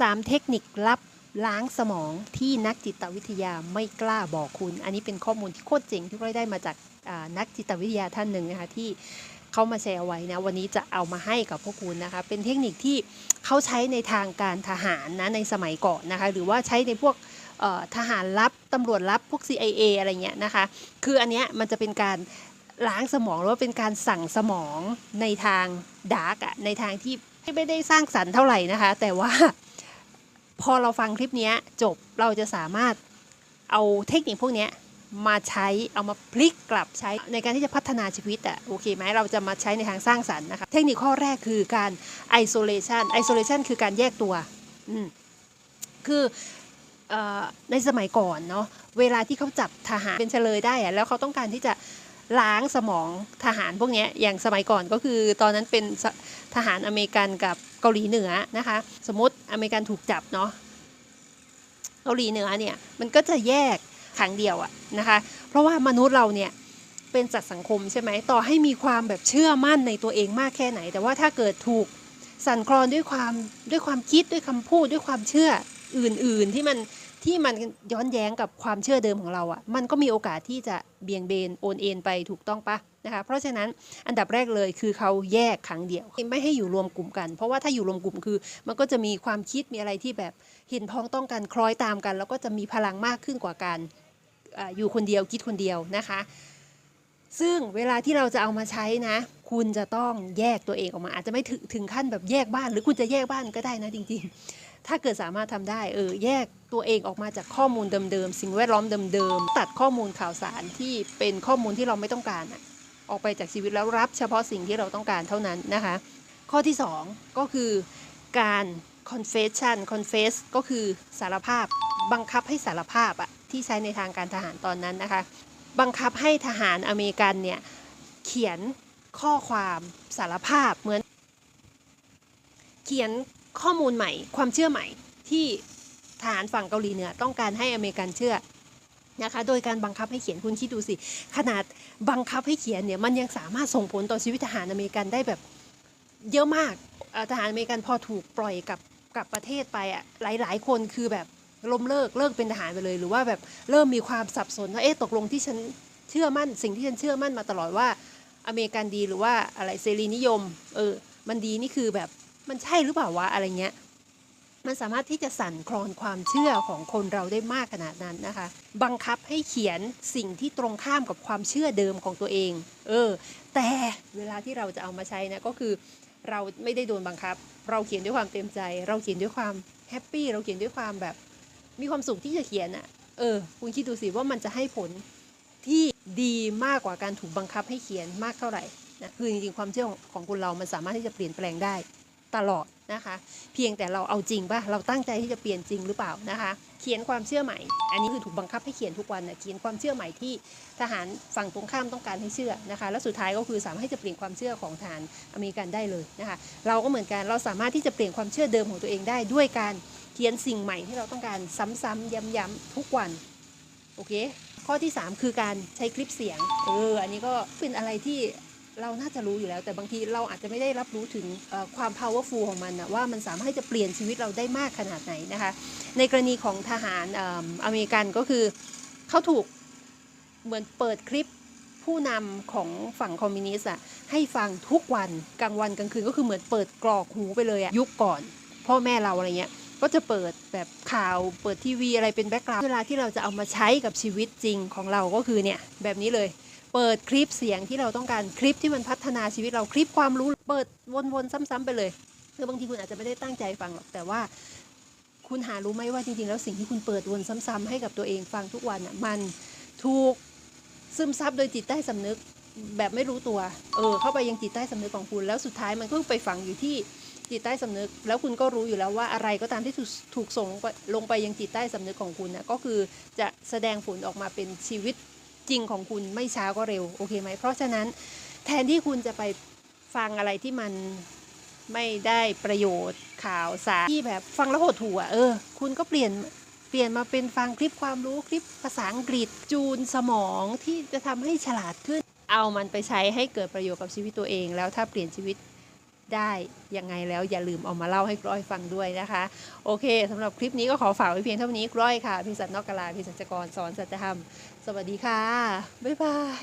3 เทคนิคลับล้างสมองที่นักจิตวิทยาไม่กล้าบอกคุณ อันนี้เป็นข้อมูลที่โคตรเจ๋งที่เราได้มาจากนักจิตวิทยาท่านหนึ่งนะคะที่เขามาแชร์ไว้นะวันนี้จะเอามาให้กับพวกคุณนะคะ เป็นเทคนิคที่เขาใช้ในทางการทหารนะในสมัยก่อนนะคะ หรือว่าใช้ในพวกทหารลับตำรวจลับพวก CIA อะไรเงี้ยนะคะ คืออันเนี้ยมันจะเป็นการล้างสมองหรือว่าเป็นการสั่งสมองในทางดาร์กอะในทางที่ไม่ได้สร้างสรรค์เท่าไหร่นะคะ แต่ว่า พอเราฟังคลิปนี้จบเราจะสามารถเอาเทคนิคพวกนี้มาใช้เอามาพลิกกลับใช้ในการที่จะพัฒนาชีวิตอะโอเคไหมเราจะมาใช้ในทางสร้างสรรค์นะคะเทคนิคข้อแรกคือการ isolation isolation คือการแยกตัวอืมคืออในสมัยก่อนเนาะเวลาที่เขาจับทหารเป็นเฉลยได้อะแล้วเขาต้องการที่จะล้างสมองทหารพวกนี้อย่างสมัยก่อนก็คือตอนนั้นเป็นทหารอเมริกันกับ เกาหลีเหนือนะคะ สมมติอเมริกันถูกจับเนาะเกาหลีเหนือเนี่ยมันก็จะแยกขังเดียวอะนะคะ เพราะว่ามนุษย์เราเนี่ยเป็นสัตว์สังคมใช่ไหมต่อให้มีความแบบเชื่อมั่นในตัวเองมากแค่ไหน แต่ว่าถ้าเกิดถูกสั่นคลอนด้วยความด้วยความคิดด้วยคำพูดด้วยความเชื่ออื่น ๆ ที่มัน ที่มันย้อนแย้งกับความเชื่อเดิมของเราอะ่ะมันก็มีโอกาสที่จะเบี่ยงเบนโอนเอ็นไปถูกต้องปะนะคะเพราะฉะนั้นอันดับแรกเลยคือเขาแยกขังเดียวไม่ให้อยู่รวมกลุ่มกัน เพราะว่าถ้าอยู่รวมกลุ่มคือ มันก็จะมีความคิดมีอะไรที่แบบเห็นพ้องต้องกันคล้อยตามกัน แล้วก็จะมีพลังมากขึ้นกว่าการออยู่คนเดียวคิดคนเดียวนะคะซึ่งเวลาที่เราจะเอามาใช้นะ คุณจะต้องแยกตัวเองออกมา อาจจะไม่ถึงถึงขั้นแบบแยกบ้าน หรือคุณจะแยกบ้านก็ได้นะจริง ๆ ถ้าเกิดสามารถทำได้เออแยกตัวเองออกมาจากข้อมูลเดิมๆสิ่งแวดล้อมเดิมๆตัดข้อมูลข่าวสารที่เป็นข้อมูลที่เราไม่ต้องการอะออกไปจากชีวิตแล้วรับเฉพาะสิ่งที่เราต้องการเท่านั้นนะคะ ข้อที่ 2 ก็คือการ confession confess ก็คือสารภาพบังคับให้สารภาพอะที่ใช้ในทางการทหารตอนนั้นนะคะ บังคับให้ทหารอเมริกันเนี่ยเขียนข้อความสารภาพเหมือน เขียน ข้อมูลใหม่ ความเชื่อใหม่ที่ทหารฝั่งเกาหลีเหนือต้องการให้อเมริกันเชื่อนะคะโดยการบังคับให้เขียนคุณคิดดูสิ ขนาดบังคับให้เขียนเนี่ยมันยังสามารถส่งผลต่อชีวิตทหารอเมริกันได้แบบเยอะมากทหารอเมริกันพอถูกปล่อยกลับกลับประเทศไปอะหลายๆคนคือแบบล้มเลิกเลิกเป็นทหารไปเลย หรือว่าแบบเริ่มมีความสับสนว่าเอ๊ะตกลงที่ฉันเชื่อมั่น สิ่งที่ฉันเชื่อมั่นมาตลอดว่าอเมริกันดีหรือว่าอะไรเสรีนิยมเออมันดีนี่คือแบบ มันใช่หรือเปล่าวะอะไรเงี้ยมันสามารถที่จะสั่นคลอนความเชื่อของคนเราได้มากขนาดนั้นนะคะ บังคับให้เขียนสิ่งที่ตรงข้ามกับความเชื่อเดิมของตัวเอง เออ แต่เวลาที่เราจะเอามาใช้นะก็คือ เราไม่ได้โดนบังคับ เราเขียนด้วยความเต็มใจ เราเขียนด้วยความแฮปปี้เราเขียนด้วยความแบบ มีความสุขที่จะเขียนอะ่ะ เออ คุณคิดดูสิว่ามันจะให้ผลที่ดีมากกว่าการถูกบังคับให้เขียนมากเท่าไหร่นะคือจริงๆความเชื่อของของคนเรามันสามารถที่จะเปลี่ยนแปลงได้ ตลอดนะคะ เพียงแต่เราเอาจริงป่ะเราตั้งใจที่จะเปลี่ยนจริงหรือเปล่านะคะ เขียนความเชื่อใหม่ อันนี้คือถูกบังคับให้เขียนทุกวันนะเขียนความเชื่อใหม่ที่ทหารฝั่งตรงข้ามต้องการให้เชื่อนะคะ แล้วสุดท้ายก็คือสามารถที่จะเปลี่ยนความเชื่อของทหารอเมริกันได้เลยนะคะ เราก็เหมือนกันเราสามารถที่จะเปลี่ยนความเชื่อเดิมของตัวเองได้ด้วยการเขียนสิ่งใหม่ที่เราต้องการซ้ำๆย้ำๆทุกวันโอเคข้อที่ 3 คือการใช้คลิปเสียง เออ อันนี้ก็เป็นอะไรที่ เราน่าจะรู้อยู่แล้ว แต่บางทีเราอาจจะไม่ได้รับรู้ถึงความ powerful ของมันนะว่ามันสามารถจะเปลี่ยนชีวิตเราได้มากขนาดไหนนะคะ ในกรณีของทหารออเมริกันก็คือเขาถูกเหมือนเปิดคลิปผู้นำของฝั่งคอมมิวนิสต์อะให้ฟังทุกวันกลางวันกลางคืนก็คือเหมือนเปิดกรอกหูไปเลยอะยุคก่อน พ่อแม่เราอะไรเงี้ยก็จะเปิดแบบข่าวเปิดทีวีอะไรเป็นแบ็กกราวด์เวลาที่เราจะเอามาใช้กับชีวิตจริงของเราก็คือเนี่ยแบบนี้เลย เปิดคลิปเสียงที่เราต้องการคลิปที่มันพัฒนาชีวิตเราคลิปความรู้เปิดวนๆซ้ำๆไปเลยคือบางทีคุณอาจจะไม่ได้ตั้งใจฟังหรอกแต่ว่า คุณหารู้ไหมว่าจริงๆ แล้วสิ่งที่คุณเปิดวนซ้ำๆให้กับตัวเองฟังทุกวันอะมันถูกซึมซับโดยจิตใต้สำนึกแบบไม่รู้ตัว เออ เข้าไปยังจิตใต้สำนึกของคุณ แล้วสุดท้ายมันก็ไปฝังอยู่ที่จิตใต้สำนึก แล้วคุณก็รู้อยู่แล้วว่าอะไรก็ตามที่ถูกถูกส่งลงไปยังจิตใต้สำนึกของคุณน่ะก็คือจะแสดงผลออกมาเป็นชีวิต จริงของคุณไม่ช้าก็เร็วโอเคไหมเพราะฉะนั้นแทนที่คุณจะไปฟังอะไรที่มันไม่ได้ประโยชน์ข่าวสารที่แบบฟังแล้วหดหู่อะเออ คุณก็เปลี่ยนเปลี่ยนมาเป็นฟังคลิปความรู้คลิปภาษาอังกฤษจูนสมองที่จะทำให้ฉลาดขึ้น เอามันไปใช้ให้เกิดประโยชน์กับชีวิตตัวเอง แล้วถ้าเปลี่ยนชีวิต ได้ยังไงแล้วอย่าลืมเอามาเล่าให้กร้อยฟังด้วยนะคะ โอเคสำหรับคลิปนี้ก็ขอฝากไว้เพียงเท่านี้กร้อยค่ะพิสัตนอกกลาพิสัจกรสอนสัจธรรม สวัสดีค่ะ บ๊ายบาย